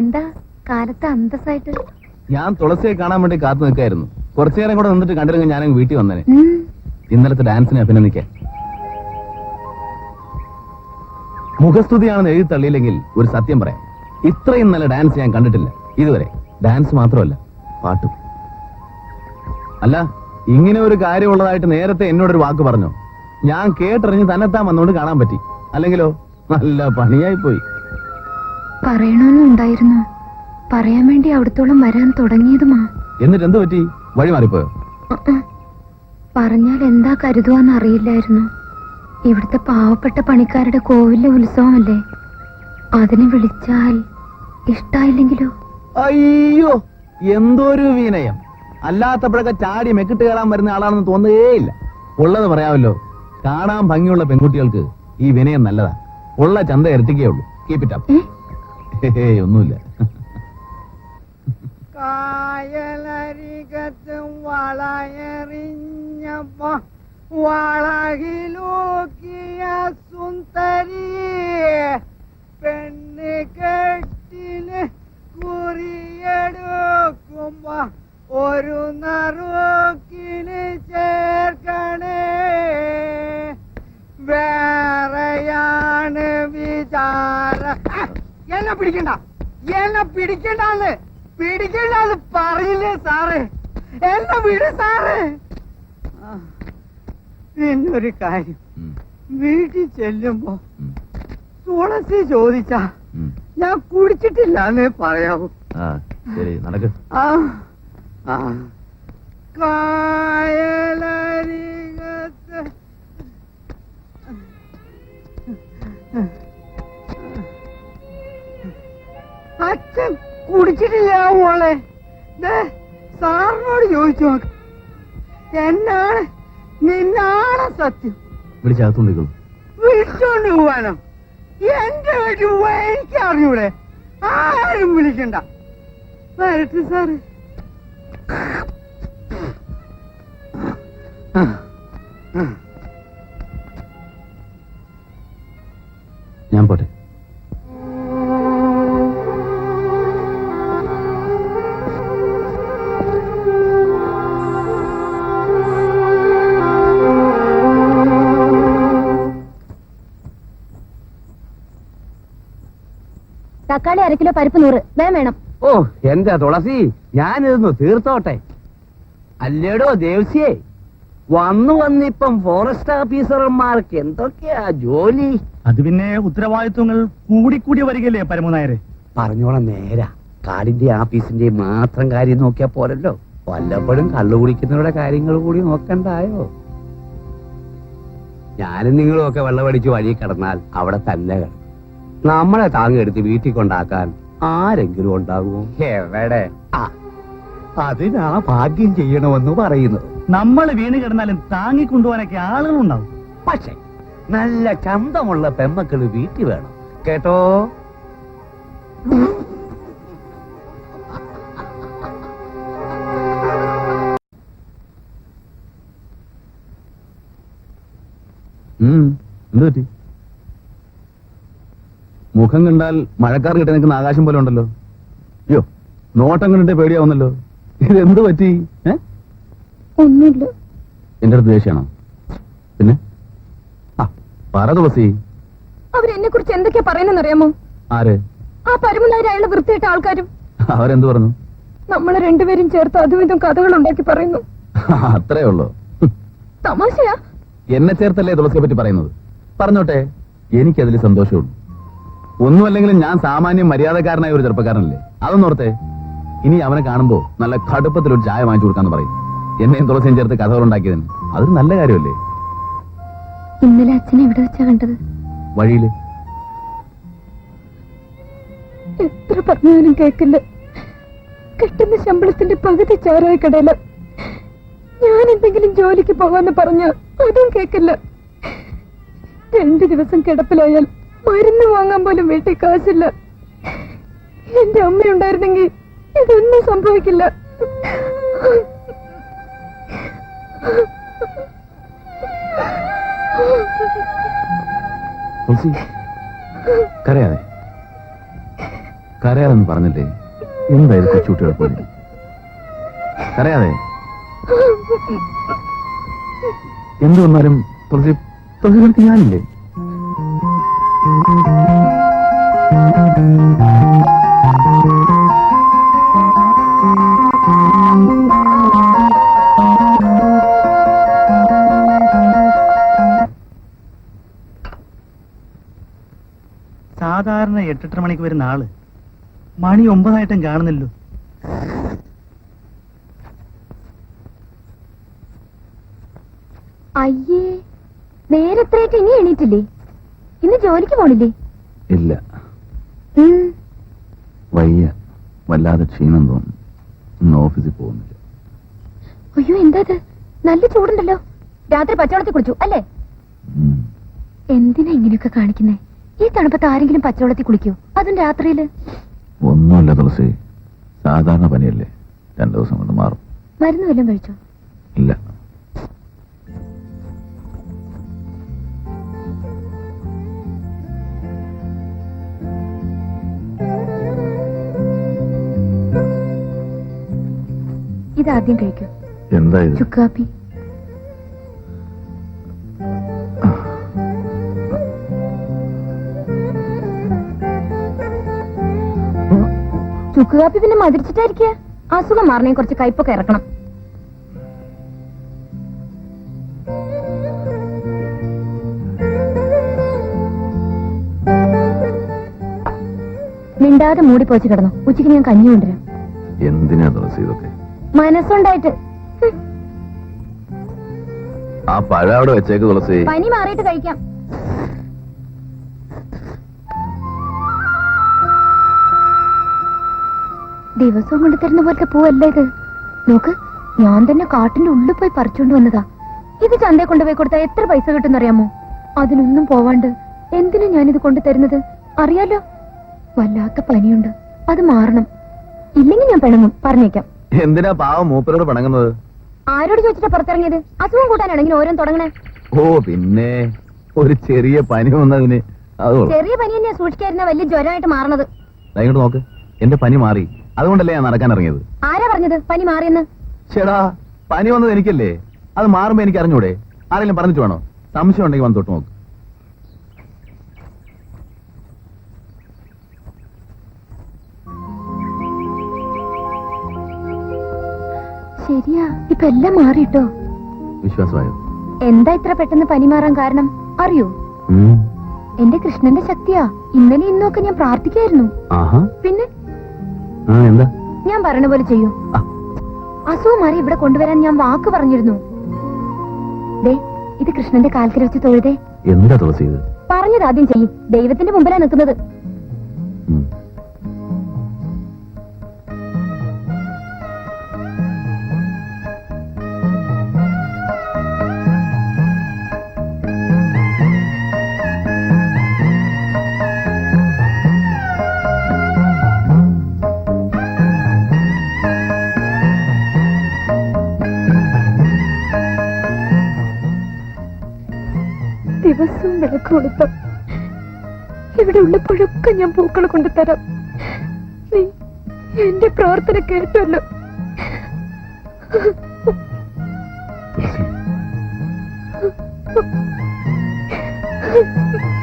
എന്താ കാലത്ത് അന്തസ്സായിട്ട്? ഞാൻ തുളസിയെ കാണാൻ വേണ്ടി കാത്തു നിൽക്കായിരുന്നു. കുറച്ചു നേരം കൂടെ നിന്നിട്ട് കണ്ടിരുന്നെങ്കിൽ ഞാൻ വീട്ടിൽ വന്നേനെ. ഇന്നലത്തെ ഡാൻസിനെ അഭിനന്ദിക്കാൻ മുഖസ്തുതിയാണെന്ന് എഴുതി തള്ളിയില്ലെങ്കിൽ ഒരു സത്യം പറയാം. ഇത്രയും നല്ല ഡാൻസ് ഞാൻ കണ്ടിട്ടില്ല. ഇതുവരെ. ഡാൻസ് മാത്രമല്ല പാട്ടും. അല്ല ഇങ്ങനെ ഒരു കാര്യമുള്ളതായിട്ട് നേരത്തെ എന്നോടൊരു വാക്ക് പറഞ്ഞു? ഞാൻ കേട്ടറിഞ്ഞ് തന്നെത്താൻ വന്നുകൊണ്ട് കാണാൻ പറ്റി. അല്ലെങ്കിലോ നല്ല പണിയായി പോയി പറയണമെന്നുണ്ടായിരുന്നു പറയാൻ വേണ്ടി അവിടത്തോളം വരാൻ തുടങ്ങിയതുമാ. എന്നിട്ട് എന്ത് പറ്റി? വഴി മാറിപ്പോയോ. പറഞ്ഞാൽ എന്താ കരുതുവാന്ന് അറിയില്ലായിരുന്നു. ഇവിടുത്തെ പാവപ്പെട്ട പണിക്കാരുടെ കോവിലെ ഉത്സവമല്ലേ? അതിന് വിളിച്ചാൽ ഇഷ്ടായില്ലെങ്കിലോ? അയ്യോ എന്തൊരു വിനയം. അല്ലാത്തപ്പോഴൊക്കെ ചാടി മെക്കിട്ട് കയറാൻ വരുന്ന ആളാണെന്ന് തോന്നുകയേയില്ല. ഉള്ളത് പറയാമല്ലോ കാണാൻ ഭംഗിയുള്ള പെൺകുട്ടികൾക്ക് ഈ വിനയം നല്ലതാ. ഉള്ള ചന്ത ഇരട്ടിക്കേ ഉള്ളൂ. കീപ് ഇറ്റ് അപ്പ് ഒന്നുമില്ല. കായലരികത്ത് വളയറിഞ്ഞപ്പോ വളകിലൂക്കിയ സുന്ദരി പെണ്ണ് കെട്ടിന് കുറിയെടുക്കുമ്പോ ഒരു നറുക്കിന് ചേർക്കണേ. വേറെയാണ് വിചാര എന്നെ പിടിക്കണ്ട. എന്നെ പിടിക്കണ്ടെന്ന് പിടിക്കണ്ടെന്ന് പറയില്ലേ സാറേ? എന്നെ വിട് സാറേ. പിന്നൊരു കാര്യം. വീട്ടിൽ ചെല്ലുമ്പോ തുളസി ചോദിച്ച ഞാൻ കുടിച്ചിട്ടില്ല എന്നേ പറയാവൂ നടക്ക്. ആ ആ. അച്ഛൻ കുടിച്ചിട്ടില്ല മോളെ. സാറിനോട് ചോദിച്ചു നോക്ക്. എന്നാണ് നിന്നാണ് സത്യം? വിളിച്ചോണ്ട് പോവാനോ? എന്റെ വീട്ടിൽ എനിക്ക് അറിഞ്ഞൂടെ? ആരും വിളിക്കണ്ട. വരട്ടെ സാറ്. ഞാൻ പോട്ടെ. തക്കാളി അര കിലോ പരിപ്പ് നൂറ്. വേം വേണം. ഓ എന്താ തുളസി? ഞാനിരുന്നു തീർത്തോട്ടെ. അല്ലേടോ ദേവസ്യേ വന്നു വന്നിപ്പം ഫോറസ്റ്റ് ഓഫീസർമാർക്ക് എന്തൊക്കെയാ ജോലി? അത് പിന്നെ ഉത്തരവാദിത്വങ്ങൾ കൂടിക്കൂടി വരികയല്ലേ പരമനായരെ? പറഞ്ഞോളാം നേരാ. കാടിന്റെ ആഫീസിന്റെ മാത്രം കാര്യം നോക്കിയാ പോരല്ലോ. വല്ലപ്പോഴും കള്ളു കുടിക്കുന്നവരുടെ കാര്യങ്ങൾ കൂടി നോക്കണ്ടായോ? ഞാനും നിങ്ങളും ഒക്കെ വെള്ളമടിച്ച് വഴി കിടന്നാൽ അവിടെ തന്നെ കിടക്കും. നമ്മളെ താങ്ങെടുത്ത് വീട്ടിൽ കൊണ്ടാക്കാൻ ആരെങ്കിലും ഉണ്ടാകുമോ? എവിടെ? അതിനാ ഭാഗ്യം ചെയ്യണമെന്ന് പറയുന്നത്. നമ്മൾ വീണ് കിടന്നാലും താങ്ങിക്കൊണ്ടുപോകാനൊക്കെ ആളുകളുണ്ടാവും. പക്ഷേ നല്ല ചന്തമുള്ള പെമ്മക്കൾ വീട്ടിൽ വേണം. കേട്ടോ? ഉം, എന്ത് പറ്റി മുഖം കണ്ടാൽ മഴക്കാർ കിട്ടി നിൽക്കുന്ന ആകാശം പോലെ ഉണ്ടല്ലോ. അയ്യോ നോട്ടം കണ്ടിട്ട് പേടിയാവുന്നല്ലോ. ഇത് എന്ത് പറ്റി? ഒന്നുമില്ല. എന്റെ അടുത്ത് ദേഷ്യമാണോ പിന്നെ? ആ പറ തുളസി. അവരെന്നെ കുറിച്ച് എന്തൊക്കെയാ പറയുന്നറിയാമോ ആര്? ആ പരമുനാരി അയാളെ വൃത്തിയിട്ട ആൾക്കാരും. അവരെന്ത് പറഞ്ഞു? നമ്മൾ രണ്ടുപേരും ചേർത്ത് അതും ഇതും കഥകൾ ഉണ്ടാക്കി പറയുന്നു. അത്രേ ഉള്ളൂ. തമാശയാ. എന്നെ ചേർത്തല്ലേ തുളസിയെ പറ്റി പറയുന്നത്? പറഞ്ഞോട്ടെ എനിക്കതിൽ സന്തോഷമുള്ളൂ ഒന്നുമല്ലെങ്കിലും ഞാൻ സാമാന്യം മര്യാദക്കാരനായ ഒരു ചെറുപ്പക്കാരനല്ലേ? അതൊന്നോർത്തെ ഇനി അവനെ കാണുമ്പോ നല്ല കടുപ്പത്തിൽ ഒരു ചായ വാങ്ങിച്ചു കൊടുക്കാന്ന് പറയും. എന്നെയും തുളസിയും ചേർത്ത് കഥകൾ ഉണ്ടാക്കിയതിന് അതൊരു നല്ല കാര്യമല്ലേ? ഇന്നലെ അച്ഛനെ എവിടെ വെച്ചാ കണ്ടത്? വഴിയിൽ. എത്ര പറഞ്ഞാലും കേക്കില്ല. കിട്ടുന്ന ശമ്പളത്തിന്റെ പകുതി ചാരായ കടയില. ഞാൻ എന്തെങ്കിലും ജോലിക്ക് പോവാന്ന് പറഞ്ഞ അതും കേക്കില്ല. രണ്ടു ദിവസം കിടപ്പിലായാൽ മരുന്ന് വാങ്ങാൻ പോലും വീട്ടിൽ കാശില്ല. എന്റെ അമ്മയുണ്ടായിരുന്നെങ്കിൽ ഇതൊന്നും സംഭവിക്കില്ല. കരയാതെ. കരയാതെന്ന് പറഞ്ഞില്ലേ? എന്തായാലും കൊച്ചുകുട്ടികളെ പോലെ. കരയാതെ. എന്ത് വന്നാലും തുളസി തുളസി ഞാനില്ലേ? സാധാരണ എട്ടെട്ടര മണിക്ക് വരുന്ന ആൾ. മണി ഒമ്പതായിട്ടും കാണുന്നില്ലോ അയ്യേ നേരത്രയായിട്ട് ഇനി എണീറ്റില്ലേ? ഇന്ന് ജോലിക്ക് പോണില്ലേ? ഇല്ല. വയ്യ. വല്ലാതെ ക്ഷീണം തോന്നുന്നു ഇന്ന് ഓഫീസിൽ പോകുന്നില്ല. അയ്യോ എന്താ ഇത് നല്ല ചൂടുണ്ടല്ലോ. രാത്രി പച്ചവെള്ളത്തിൽ കുളിച്ചു അല്ലേ? എന്തിനാ ഇങ്ങനെയൊക്കെ കാണിക്കുന്നേ? ഈ തണുപ്പത്ത് ആരെങ്കിലും പച്ചവെള്ളത്തിൽ കുളിക്കൂ? അതും രാത്രിയിൽ. ഒന്നുമല്ല തുളസി. സാധാരണ പനിയല്ലേ? രണ്ടു ദിവസം കൊണ്ട് മാറും. മരുന്ന് വല്ലതും കഴിച്ചോ? ഇല്ല. ഇതാദ്യം കഴിക്കൂ. എന്താ ഇത്? ചുക്കാപ്പി. ചുക്കുകാപ്പി പിന്നെ മതിരിച്ചിട്ടായിരിക്കുക അസുഖം മാറണേ കുറച്ച് കയ്പൊക്കെ ഇറക്കണം. മിണ്ടാതെ മൂടി പോച്ച് കിടന്നു. ഉച്ചയ്ക്ക് ഞാൻ കഞ്ഞി കൊണ്ടുവരാം. എന്തിനാ തുളസി ഇതൊക്കെ? മനസ്സുണ്ടായിട്ട്. ആ പഴം അവിടെ വെച്ചേക്ക് തുളസി. പനി മാറിയിട്ട് കഴിക്കാം. ദിവസവും കൊണ്ട് തരുന്ന പോലത്തെ പൂവല്ല ഇത്? നോക്ക് ഞാൻ തന്നെ കാട്ടിന്റെ ഉള്ളിൽ പോയി പറിച്ചുകൊണ്ട് വന്നതാ. ഇത് ചന്തയെ കൊണ്ടുപോയി കൊടുത്താൽ എത്ര പൈസ കിട്ടും അറിയാമോ അതിനൊന്നും പോവാണ്ട്. എന്തിനാ ഞാനിത് കൊണ്ടു തരുന്നത്? അറിയാലോ? വല്ലാത്ത പനിയുണ്ട്. അത് മാറണം. ഇല്ലെങ്കിൽ ഞാൻ പിണങ്ങും. പറഞ്ഞേക്കാം. എന്തിനാ പാവം മൂപ്പരോട് പിണങ്ങുന്നത്? ആരോട് ചോദിച്ചിട്ട് പുറത്തിറങ്ങിയത്? അസുഖം കൂട്ടാനാണെങ്കിൽ ഓരോ തുടങ്ങണേ? ഓ പിന്നെ ഒരു ചെറിയ പനി വന്നതിന്. ചെറിയ പനി തന്നെ സൂക്ഷിക്കാതിരുന്ന വലിയ ജ്വരമായിട്ട് മാറണത് ഇങ്ങോട്ട് നോക്ക്. എന്റെ പനി മാറി. അതുകൊണ്ടല്ലേ ഞാൻ നടക്കാൻ ഇറങ്ങിയത്? ആരാ പറഞ്ഞത് പനി മാറിയെന്ന്? ചേടാ പനി വന്നത് എനിക്കല്ലേ? അത് മാറുമ്പോ എനിക്ക് അറിഞ്ഞൂടെ? ആരെങ്കിലും പറഞ്ഞിട്ട് വേണോ? സംശയം ഉണ്ടെങ്കിൽ വന്ന് തൊട്ട് നോക്ക്. ഇപ്പൊ എല്ലാം മാറിട്ടോ വിശ്വാസമായോ? എന്താ ഇത്ര പെട്ടെന്ന് പനി മാറാൻ കാരണം? അറിയോ. എന്റെ കൃഷ്ണന്റെ ശക്തിയാ. ഇന്നലെ ഇന്നൊക്കെ ഞാൻ പ്രാർത്ഥിക്കായിരുന്നു. പിന്നെ? എന്താ? ഞാൻ പറഞ്ഞ പോലെ ചെയ്യൂ. അസുഖം മാറി ഇവിടെ കൊണ്ടുവരാൻ ഞാൻ വാക്ക് പറഞ്ഞിരുന്നു. ദേ ഇത് കൃഷ്ണന്റെ കാലത്തിൽ വെച്ച് തൊഴുതേ. എന്താ പറഞ്ഞത് ആദ്യം ചെയ്യും. ദൈവത്തിന്റെ മുമ്പിലാ നിൽക്കുന്നത്. വിളക്ക് കൊടുത്ത. ഇവിടെ ഉള്ളപ്പോഴൊക്കെ ഞാൻ പൂക്കൾ കൊണ്ടുതരാം. നീ എന്റെ പ്രാർത്ഥന കേട്ടല്ലോ തുളസി